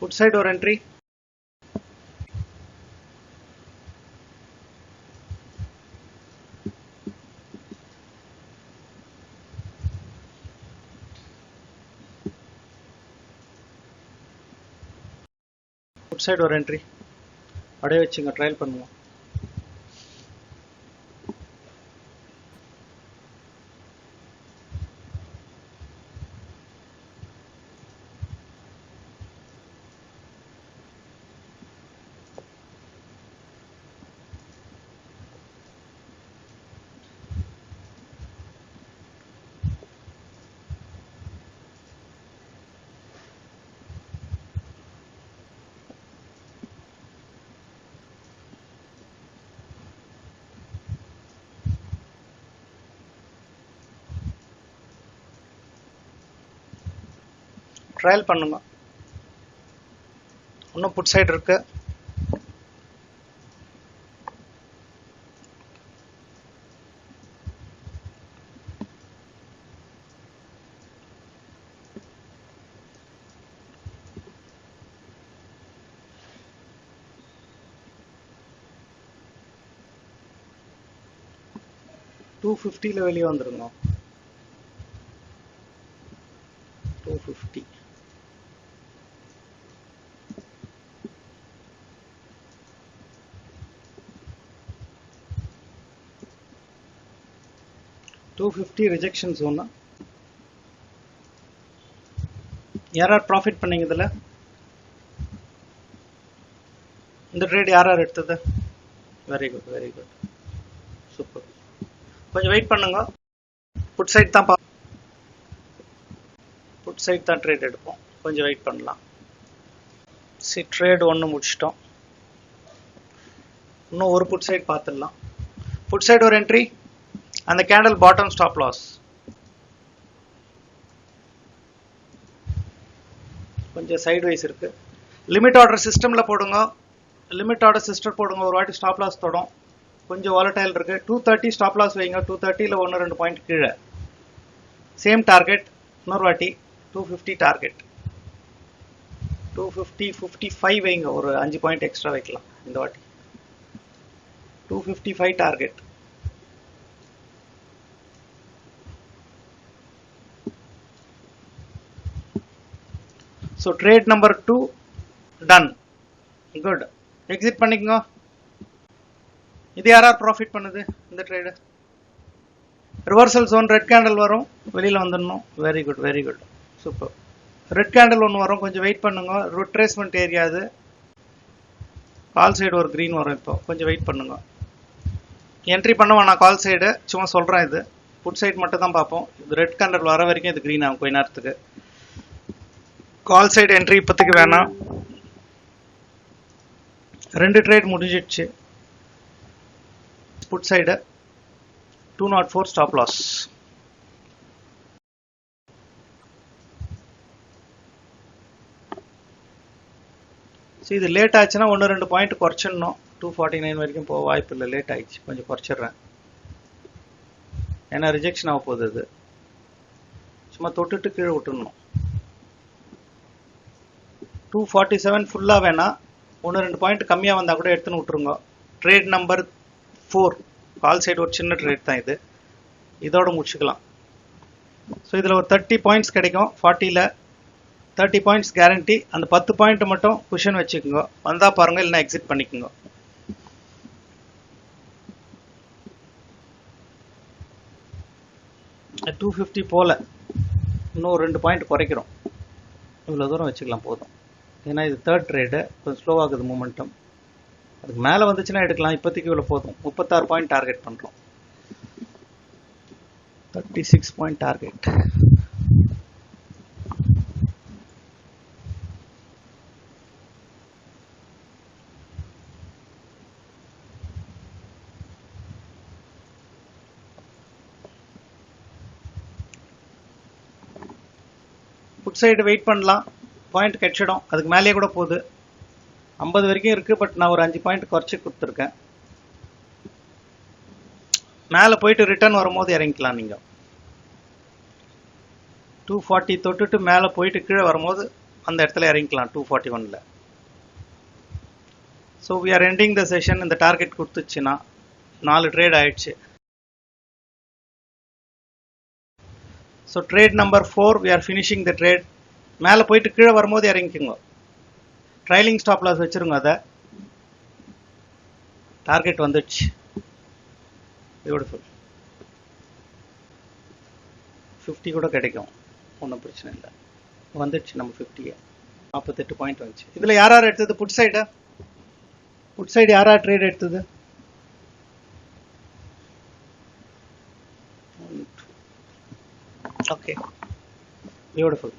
put side or entry put side ஒரு entry அப்படியே வச்சுங்க ட்ரையல் பண்ணுவோம். ட்ரையல் பண்ணுங்க இன்னும் புட் சைடு இருக்கு. டூ ஃபிஃப்டியில் வெளியே வந்துருங்க two fifty two fifty rejection zone யார் யார் ப்ராஃபிட் பண்ணீங்க இதில்? இந்த ட்ரேட் யார் யார் எடுத்தது? Very good very good super கொஞ்சம் வெயிட் பண்ணுங்க. புட் சைட் தான் பா புட் சைட் தான் ட்ரேட் எடுப்போம். கொஞ்சம் வெயிட் பண்ணலாம். சரி ட்ரேட் ஒன்று முடிச்சிட்டோம். இன்னும் ஒரு புட் சைட் பார்த்துடலாம். புட் சைடு ஒரு என்ட்ரி அந்த கேண்டல் பாட்டம் stop loss. கொஞ்சம் சைடு வைஸ் இருக்கு லிமிட் ஆர்டர் சிஸ்டம்ல போடுங்க. லிமிட் ஆர்டர் சிஸ்டம் போடுங்க. ஒரு வாட்டி ஸ்டாப் லாஸ் தொடும். கொஞ்சம் வாலட்டைல் இருக்கு. டூ தேர்ட்டி ஸ்டாப் லாஸ் வைங்க. டூ தேர்ட்டியில் ஒன்று ரெண்டு பாயிண்ட் கீழே. சேம் டார்கெட் இன்னொரு வாட்டி. Two fifty target two fifty fifty five வைங்க. ஒரு அஞ்சு பாயிண்ட் எக்ஸ்ட்ரா வைக்கலாம். இந்த வாட்டி. Two fifty five target so trade number two done good exit பண்ணிக்கோங்க. இது யார் யார் ப்ராஃபிட் பண்ணுது இந்த trade reversal zone red candle வரும். வெளியில் வந்துடணும். Very good very good super red candle ஒன்று வரும். கொஞ்சம் வெயிட் பண்ணுங்க. ரிட்ரேஸ்மெண்ட் ஏரியா அது கால் சைடு ஒரு க்ரீன் வரும் இப்போ. கொஞ்சம் வெயிட் பண்ணுங்க. என்ட்ரி பண்ண நான் கால் சைடு சும்மா சொல்கிறேன் இது. ஃபுட் சைடு மட்டும் தான் பார்ப்போம். இது ரெட் கேண்டில் வர வரைக்கும் இது க்ரீன் ஆகும். கொஞ்ச நேரத்துக்கு. கால் சைடு என்ட்ரி இப்போதைக்கு வேணாம். ரெண்டு ட்ரேட் முடிஞ்சிடுச்சு. Put side two not four stop loss so இது லேட் ஆச்சுன்னா ஒன்று ரெண்டு பாயிண்ட் குறைச்சிடணும். டூ ஃபார்ட்டி நைன் வரைக்கும் போக வாய்ப்பு இல்லை. லேட் ஆயிடுச்சு. கொஞ்சம் குறைச்சிடுறேன். ஏன்னா ரிஜெக்ஷன் ஆக போகுது அது சும்மா தொட்டுட்டு கீழே விட்டுடணும். டூ ஃபார்ட்டி செவன் ஃபுல்லாக வேணாம் ஒன்று ரெண்டு பாயிண்ட் கம்மியாக வந்தால் கூட எடுத்துன்னு விட்ருங்க trade number four call side ஒரு சின்ன ட்ரேட் தான் இது. இதோட முடிச்சுக்கலாம். ஸோ இதில் ஒரு தேர்ட்டி பாயிண்ட்ஸ் கிடைக்கும். ஃபார்ட்டியில் தேர்ட்டி பாயிண்ட்ஸ் கேரண்டி அந்த பத்து பாயிண்ட் மட்டும் குஷன் வச்சுக்கோங்க. வந்தால் பாருங்கள் இல்லைன்னா எக்ஸிட் பண்ணிக்கோங்க. டூ ஃபிஃப்டி போல் இன்னும் ரெண்டு பாயிண்ட் குறைக்கிறோம். இவ்வளோ தூரம் வச்சுக்கலாம் போதும். ஏன்னா இது தேர்ட் ட்ரேடு கொஞ்சம் ஸ்லோவாகுது ஆகுது மூமெண்டம் அதுக்கு மேலே வந்துச்சுன்னா எடுக்கலாம். இப்போதைக்கு இவ்வளோ போதும். முப்பத்தாறு பாயிண்ட் டார்கெட் பண்ணுறோம் thirty six point target put side wait பண்ணலாம். பாயிண்ட் கிடைச்சிடும் அதுக்கு மேலேயே கூட போகுது. ஐம்பது வரைக்கும் இருக்குது பட் நான் ஒரு அஞ்சு பாயிண்ட் குறைச்சி கொடுத்துருக்கேன். மேலே போயிட்டு ரிட்டர்ன் வரும்போது இறங்கிக்கலாம் நீங்கள் டூ ஃபார்ட்டி தொட்டுட்டு மேலே போயிட்டு கீழே வரும்போது அந்த இடத்துல இறங்கிக்கலாம் டூ ஃபார்ட்டி ஒனில் so we are ending the session இந்த டார்கெட் கொடுத்துச்சுன்னா நாலு ட்ரேட் ஆயிடுச்சு. So trade number four we are finishing the trade மேலே போயிட்டு கீழே வரும்போது இறங்கிக்குங்க. ட்ரைலிங் ஸ்டாப் லாஸ் வச்சிருங்க அதை. டார்கெட் வந்துடுச்சு. பியூட்டிஃபுல் ஃபிஃப்டி கூட கிடைக்கும். ஒன்றும் பிரச்சனை இல்லை. வந்துடுச்சு நம்ம ஃபிஃப்டியே நாற்பத்தெட்டு பாயிண்ட் வந்துச்சு. இதில் யார் யார் எடுத்தது? புட் சைடா புட் சைடு யார் யார் ட்ரேட் எடுத்தது? Okay beautiful